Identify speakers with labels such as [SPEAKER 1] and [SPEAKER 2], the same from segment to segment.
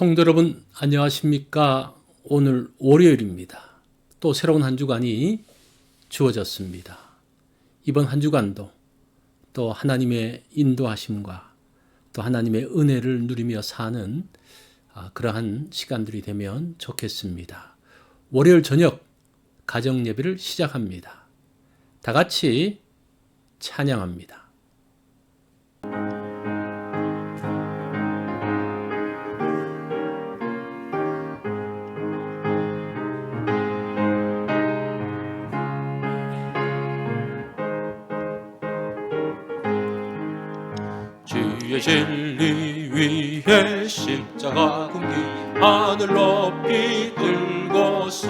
[SPEAKER 1] 성도 여러분 안녕하십니까? 오늘 월요일입니다. 또 새로운 한 주간이 주어졌습니다. 이번 한 주간도 또 하나님의 인도하심과 또 하나님의 은혜를 누리며 사는 아, 그러한 시간들이 되면 좋겠습니다. 월요일 저녁 가정 예배를 시작합니다. 다 같이 찬양합니다.
[SPEAKER 2] 주의 진리 위에 십자가 굽기 하늘 높이 들고서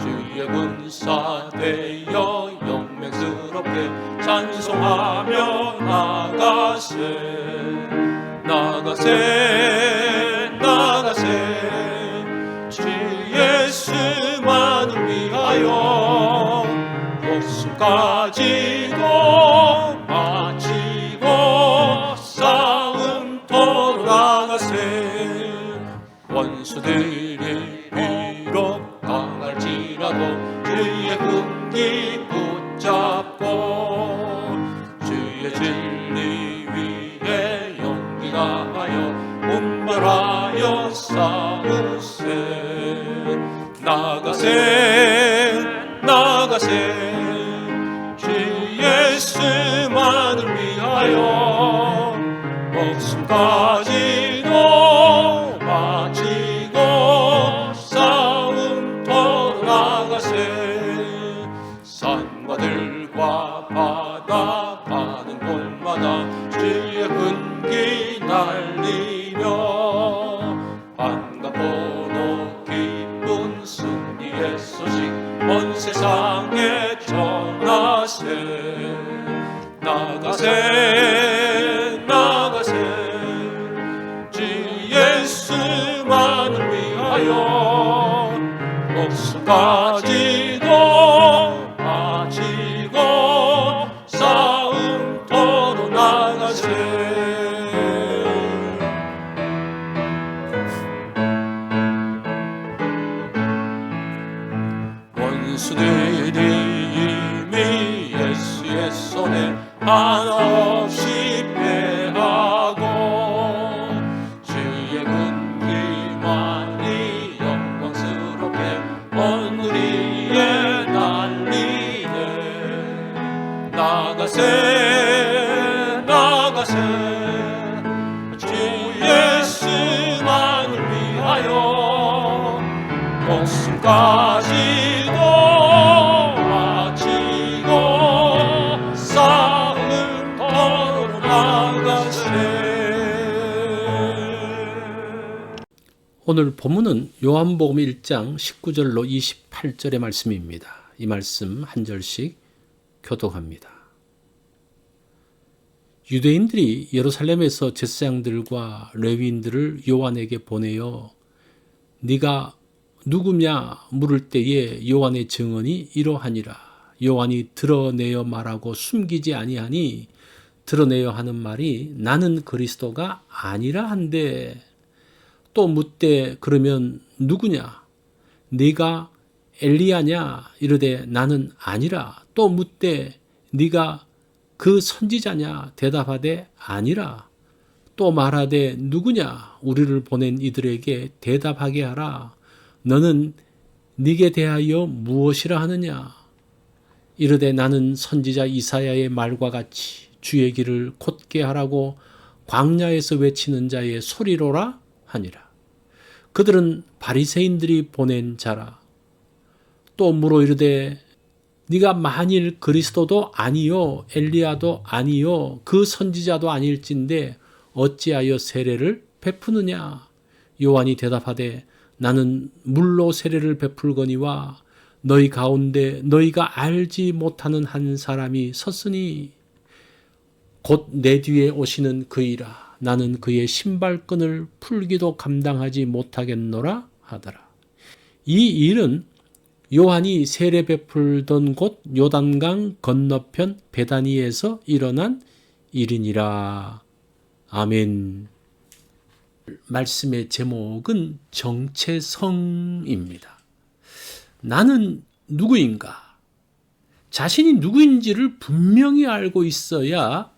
[SPEAKER 2] 주의 군사 되어 영맹스럽게 찬송하며 나가세 나가세 나가세. 주 예수만을 위하여 목숨까지 주의 군기 붙잡고 주의 진리 위에 용기가 하여 분별하여 싸우세. 나가세 나가세. 주 예수만을 위하여 목숨까지도 세상에 전하세. 나가세 나가세. 주 예수만을 위하여 목숨까지 나가세 나가세 주 예수만을 위하여 나가세
[SPEAKER 1] 오늘 본문은 요한복음 1장 19절로 28절의 말씀입니다. 이 말씀 한 절씩 교독합니다. 유대인들이 예루살렘에서 제사장들과 레위인들을 요한에게 보내어 네가 누구냐 물을 때에 요한의 증언이 이러하니라. 요한이 드러내어 말하고 숨기지 아니하니 드러내어 하는 말이 나는 그리스도가 아니라 한데 또 묻되 그러면 누구냐? 네가 엘리야냐? 이르되 나는 아니라. 또 묻되 네가 그 선지자냐? 대답하되 아니라. 또 말하되 누구냐? 우리를 보낸 이들에게 대답하게 하라. 너는 네게 대하여 무엇이라 하느냐? 이르되 나는 선지자 이사야의 말과 같이 주의 길을 곧게 하라고 광야에서 외치는 자의 소리로라 하니라. 그들은 바리새인들이 보낸 자라. 또 물어 이르되 네가 만일 그리스도도 아니요 엘리야도 아니요 그 선지자도 아닐진데 어찌하여 세례를 베푸느냐 요한이 대답하되 나는 물로 세례를 베풀거니와 너희 가운데 너희가 알지 못하는 한 사람이 섰으니 곧 내 뒤에 오시는 그이라 나는 그의 신발끈을 풀기도 감당하지 못하겠노라 하더라. 이 일은 요한이 세례 베풀던 곳 요단강 건너편 베다니에서 일어난 일이니라. 아멘. 말씀의 제목은 정체성입니다. 나는 누구인가? 자신이 누구인지를 분명히 알고 있어야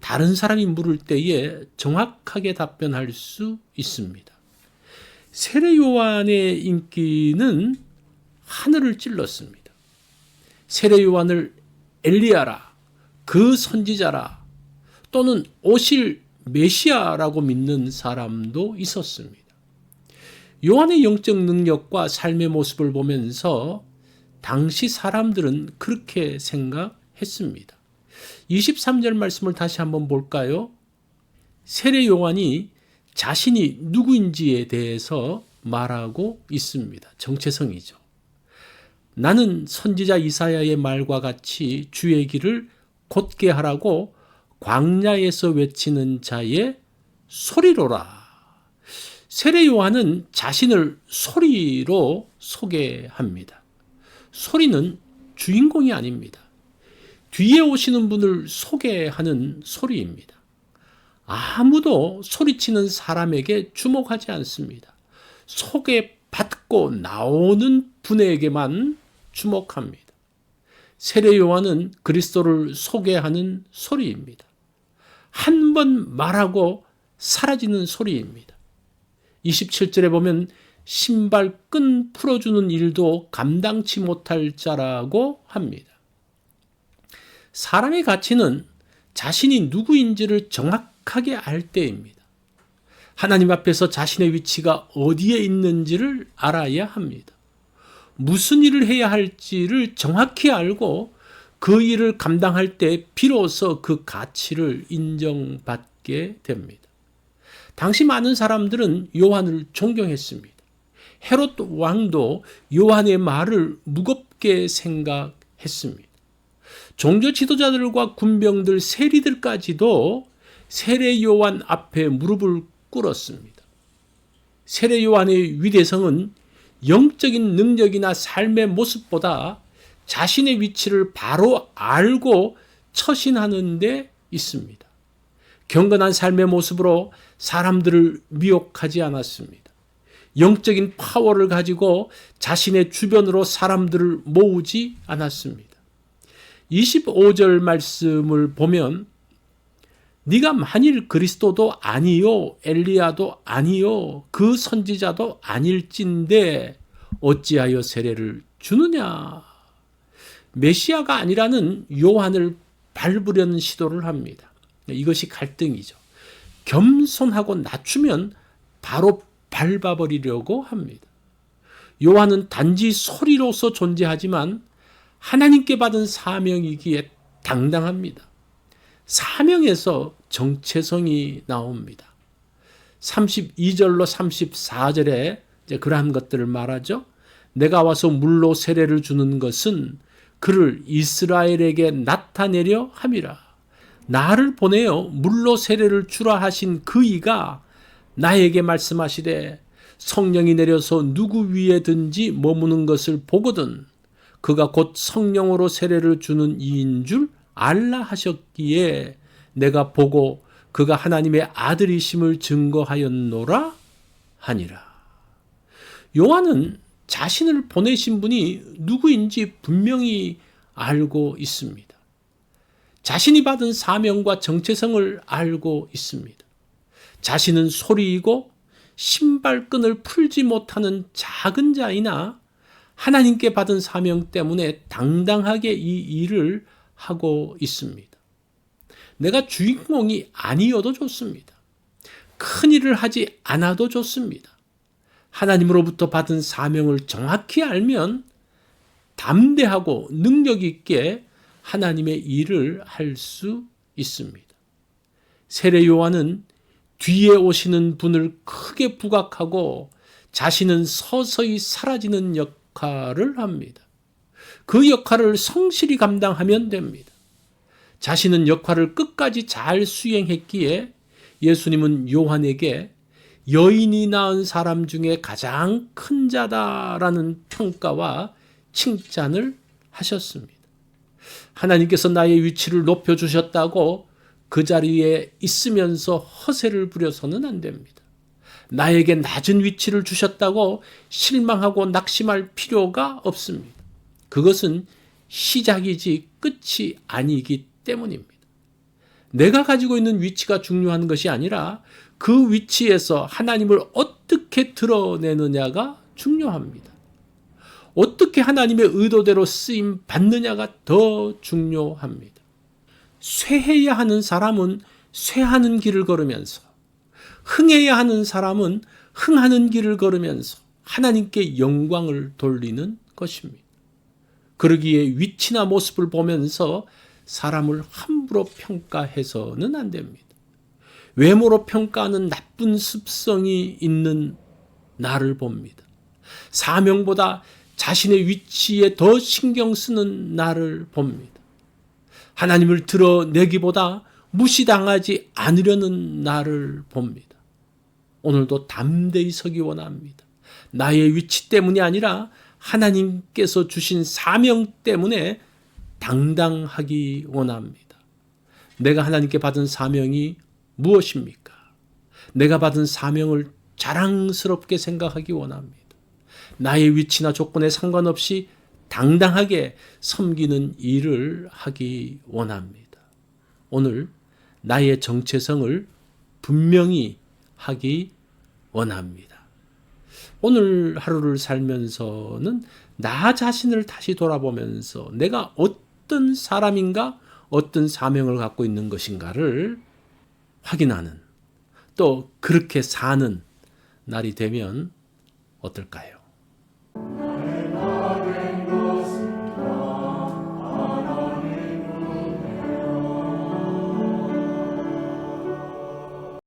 [SPEAKER 1] 다른 사람이 물을 때에 정확하게 답변할 수 있습니다. 세례 요한의 인기는 하늘을 찔렀습니다. 세례 요한을 엘리야라, 그 선지자라, 또는 오실 메시아라고 믿는 사람도 있었습니다. 요한의 영적 능력과 삶의 모습을 보면서 당시 사람들은 그렇게 생각했습니다. 23절 말씀을 다시 한번 볼까요? 세례 요한이 자신이 누구인지에 대해서 말하고 있습니다. 정체성이죠. 나는 선지자 이사야의 말과 같이 주의 길을 곧게 하라고 광야에서 외치는 자의 소리로라. 세례 요한은 자신을 소리로 소개합니다. 소리는 주인공이 아닙니다. 뒤에 오시는 분을 소개하는 소리입니다. 아무도 소리치는 사람에게 주목하지 않습니다. 소개받고 나오는 분에게만 주목합니다. 세례 요한은 그리스도를 소개하는 소리입니다. 한 번 말하고 사라지는 소리입니다. 27절에 보면 신발 끈 풀어주는 일도 감당치 못할 자라고 합니다. 사람의 가치는 자신이 누구인지를 정확하게 알 때입니다. 하나님 앞에서 자신의 위치가 어디에 있는지를 알아야 합니다. 무슨 일을 해야 할지를 정확히 알고 그 일을 감당할 때 비로소 그 가치를 인정받게 됩니다. 당시 많은 사람들은 요한을 존경했습니다. 헤롯 왕도 요한의 말을 무겁게 생각했습니다. 종교 지도자들과 군병들, 세리들까지도 세례 요한 앞에 무릎을 꿇었습니다. 세례 요한의 위대성은 영적인 능력이나 삶의 모습보다 자신의 위치를 바로 알고 처신하는 데 있습니다. 경건한 삶의 모습으로 사람들을 미혹하지 않았습니다. 영적인 파워를 가지고 자신의 주변으로 사람들을 모으지 않았습니다. 25절 말씀을 보면 네가 만일 그리스도도 아니요 엘리야도 아니요 그 선지자도 아닐진데 어찌하여 세례를 주느냐 메시아가 아니라는 요한을 밟으려는 시도를 합니다. 이것이 갈등이죠. 겸손하고 낮추면 바로 밟아버리려고 합니다. 요한은 단지 소리로서 존재하지만 하나님께 받은 사명이기에 당당합니다. 사명에서 정체성이 나옵니다. 32절로 34절에 이제 그러한 것들을 말하죠. 내가 와서 물로 세례를 주는 것은 그를 이스라엘에게 나타내려 함이라. 나를 보내어 물로 세례를 주라 하신 그 이가 나에게 말씀하시되 성령이 내려서 누구 위에든지 머무는 것을 보거든 그가 곧 성령으로 세례를 주는 이인 줄 알라 하셨기에 내가 보고 그가 하나님의 아들이심을 증거하였노라 하니라. 요한은 자신을 보내신 분이 누구인지 분명히 알고 있습니다. 자신이 받은 사명과 정체성을 알고 있습니다. 자신은 소리이고 신발끈을 풀지 못하는 작은 자이나 하나님께 받은 사명 때문에 당당하게 이 일을 하고 있습니다. 내가 주인공이 아니어도 좋습니다. 큰 일을 하지 않아도 좋습니다. 하나님으로부터 받은 사명을 정확히 알면 담대하고 능력 있게 하나님의 일을 할 수 있습니다. 세례 요한은 뒤에 오시는 분을 크게 부각하고 자신은 서서히 사라지는 역할을 합니다. 그 역할을 성실히 감당하면 됩니다. 자신은 역할을 끝까지 잘 수행했기에 예수님은 요한에게 여인이 낳은 사람 중에 가장 큰 자다라는 평가와 칭찬을 하셨습니다. 하나님께서 나의 위치를 높여주셨다고 그 자리에 있으면서 허세를 부려서는 안 됩니다. 나에게 낮은 위치를 주셨다고 실망하고 낙심할 필요가 없습니다. 그것은 시작이지 끝이 아니기 때문입니다. 내가 가지고 있는 위치가 중요한 것이 아니라 그 위치에서 하나님을 어떻게 드러내느냐가 중요합니다. 어떻게 하나님의 의도대로 쓰임 받느냐가 더 중요합니다. 쇠해야 하는 사람은 쇠하는 길을 걸으면서 흥해야 하는 사람은 흥하는 길을 걸으면서 하나님께 영광을 돌리는 것입니다. 그러기에 위치나 모습을 보면서 사람을 함부로 평가해서는 안 됩니다. 외모로 평가하는 나쁜 습성이 있는 나를 봅니다. 사명보다 자신의 위치에 더 신경 쓰는 나를 봅니다. 하나님을 드러내기보다 무시당하지 않으려는 나를 봅니다. 오늘도 담대히 서기 원합니다. 나의 위치 때문이 아니라 하나님께서 주신 사명 때문에 당당하기 원합니다. 내가 하나님께 받은 사명이 무엇입니까? 내가 받은 사명을 자랑스럽게 생각하기 원합니다. 나의 위치나 조건에 상관없이 당당하게 섬기는 일을 하기 원합니다. 오늘 나의 정체성을 분명히 하기 원합니다. 오늘 하루를 살면서는 나 자신을 다시 돌아보면서 내가 어떤 사람인가, 어떤 사명을 갖고 있는 것인가를 확인하는 또 그렇게 사는 날이 되면 어떨까요?